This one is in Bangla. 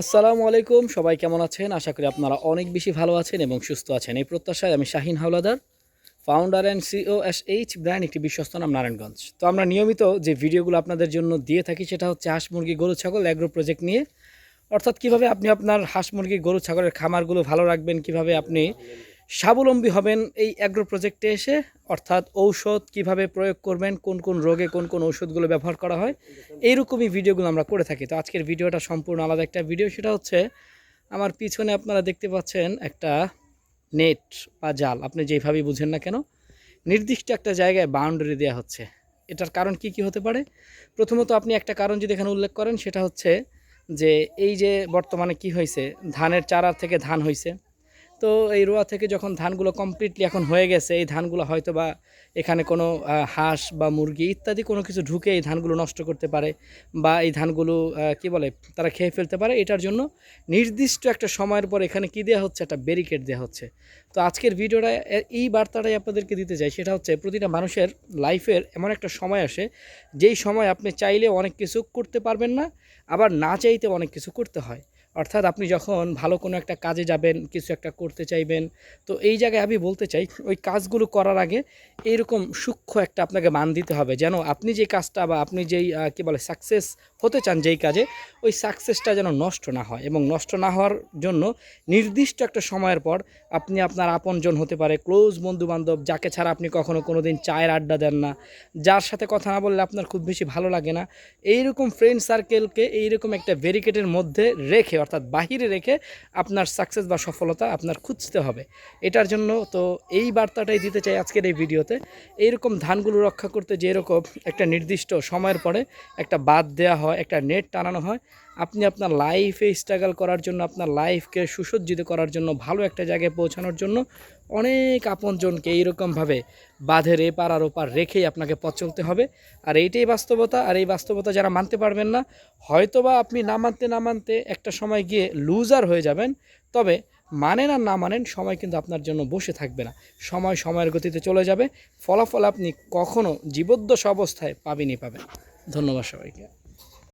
আসসালামু আলাইকুম, সবাই কেমন আছেন? আশা করি আপনারা অনেক বেশি ভালো আছেন এবং সুস্থ আছেন। এই প্রত্যাশায় আমি Shahin Howlader founder and CEO S H brand একটি বিশ্বস্ত নাম, নারায়ণগঞ্জ। তো আমরা নিয়মিত যে ভিডিওগুলো আপনাদের জন্য দিয়ে থাকি, সেটা হচ্ছে হাঁস, মুরগি, গরু, ছাগল অ্যাগ্রো প্রজেক্ট নিয়ে। অর্থাৎ কীভাবে আপনি আপনার হাঁস, মুরগি, গরু, ছাগলের খামারগুলো ভালো রাখবেন, কীভাবে আপনি স্বাবলম্বী হবেন এই অ্যাগ্রো প্রজেক্টে এসে, অর্থাৎ ঔষধ কীভাবে প্রয়োগ করবেন, কোন কোন রোগে কোন কোন ঔষধগুলো ব্যবহার করা হয়, এইরকমই ভিডিওগুলো আমরা করে থাকি। তো আজকের ভিডিওটা সম্পূর্ণ আলাদা একটা ভিডিও, সেটা হচ্ছে আমার পিছনে আপনারা দেখতে পাচ্ছেন একটা নেট বা জাল, আপনি যেভাবেই বুঝেন না কেন, নির্দিষ্ট একটা জায়গায় বাউন্ডারি দেওয়া হচ্ছে। এটার কারণ কি কি হতে পারে? প্রথমত আপনি একটা কারণ যদি এখানে উল্লেখ করেন, সেটা হচ্ছে যে এই যে বর্তমানে কি হয়েছে, ধানের চারা থেকে ধান হয়েছে তো এই রোয়া থেকে যখন ধানগুলো কমপ্লিটলি এখন হয়ে গেছে, এই ধানগুলো হয়তো বা এখানে কোনো হাঁস বা মুরগি ইত্যাদি কোনো কিছু ঢুকে এই ধানগুলো নষ্ট করতে পারে বা এই ধানগুলো কি বলে, তারা খেয়ে ফেলতে পারে, এটার জন্য নির্দিষ্ট একটা সময়ের পর এখানে কি দেওয়া হচ্ছে, একটা ব্যারিকেড দেওয়া হচ্ছে। তো আজকের ভিডিওটা এই বার্তাটাই আপনাদেরকে দিতে চাই, সেটা হচ্ছে প্রতিটা মানুষের লাইফের এমন একটা সময় আসে, যেই সময় আপনি চাইলে অনেক কিছু করতে পারবেন না, আবার না চাইতে অনেক কিছু করতে হয়। অর্থাৎ আপনি যখন ভালো কোনো একটা কাজে যাবেন, কিছু একটা করতে চাইবেন, তো এই জায়গায় আমি বলতে চাই, ওই কাজগুলো করার আগে এইরকম সূক্ষ্ম একটা আপনাকে মান দিতে হবে যেন আপনি যে কাজটা বা আপনি যেই কি বলে সাকসেস হতে চান যেই কাজে, ওই সাকসেসটা যেন নষ্ট না হয় এবং নষ্ট না হওয়ার জন্য নির্দিষ্ট একটা সময়ের পর আপনি আপনার আপনজন হতে পারে ক্লোজ বন্ধু বান্ধব যাকে ছাড়া আপনি কখনো কোনো দিন চায়ের আড্ডা দেন না, যার সাথে কথা না বললে আপনার খুব বেশি ভালো লাগে না, এইরকম ফ্রেন্ড সার্কেলকে এইরকম একটা ব্যারিকেডের মধ্যে রেখে অর্থাৎ বাহিরে রেখে আপনার সাকসেস বা সফলতা আপনার খুঁজতে হবে। এটার জন্য তো এই বার্তাটাই দিতে চাই আজকের এই ভিডিওতে। এইরকম ধানগুলো রক্ষা করতে যেরকম একটা নির্দিষ্ট সময়ের পরে একটা বাদ দেওয়া হয়, একটা নেট টানানো হয় আপনি আপনার লাইফে স্ট্রাগল করার জন্য, আপনার লাইফকে সুসজ্জিত করার জন্য, ভালো একটা জায়গায় পৌঁছানোর জন্য অনেক আপনজনকে এইরকমভাবে বাঁধের এপার আর ওপার রেখেই আপনাকে পথ চলতে হবে। আর এইটাই বাস্তবতা, আর এই বাস্তবতা যারা মানতে পারবেন না, হয়তোবা আপনি না মানতে না মানতে একটা সময় গিয়ে লুজার হয়ে যাবেন, তবে মানেন আর না মানেন সময় কিন্তু আপনার জন্য বসে থাকবে না। সময় সময়ের গতিতে চলে যাবে, ফলাফল আপনি কখনও জীবদ্দশ অবস্থায় পাবেনই পাবেন ধন্যবাদ সবাইকে।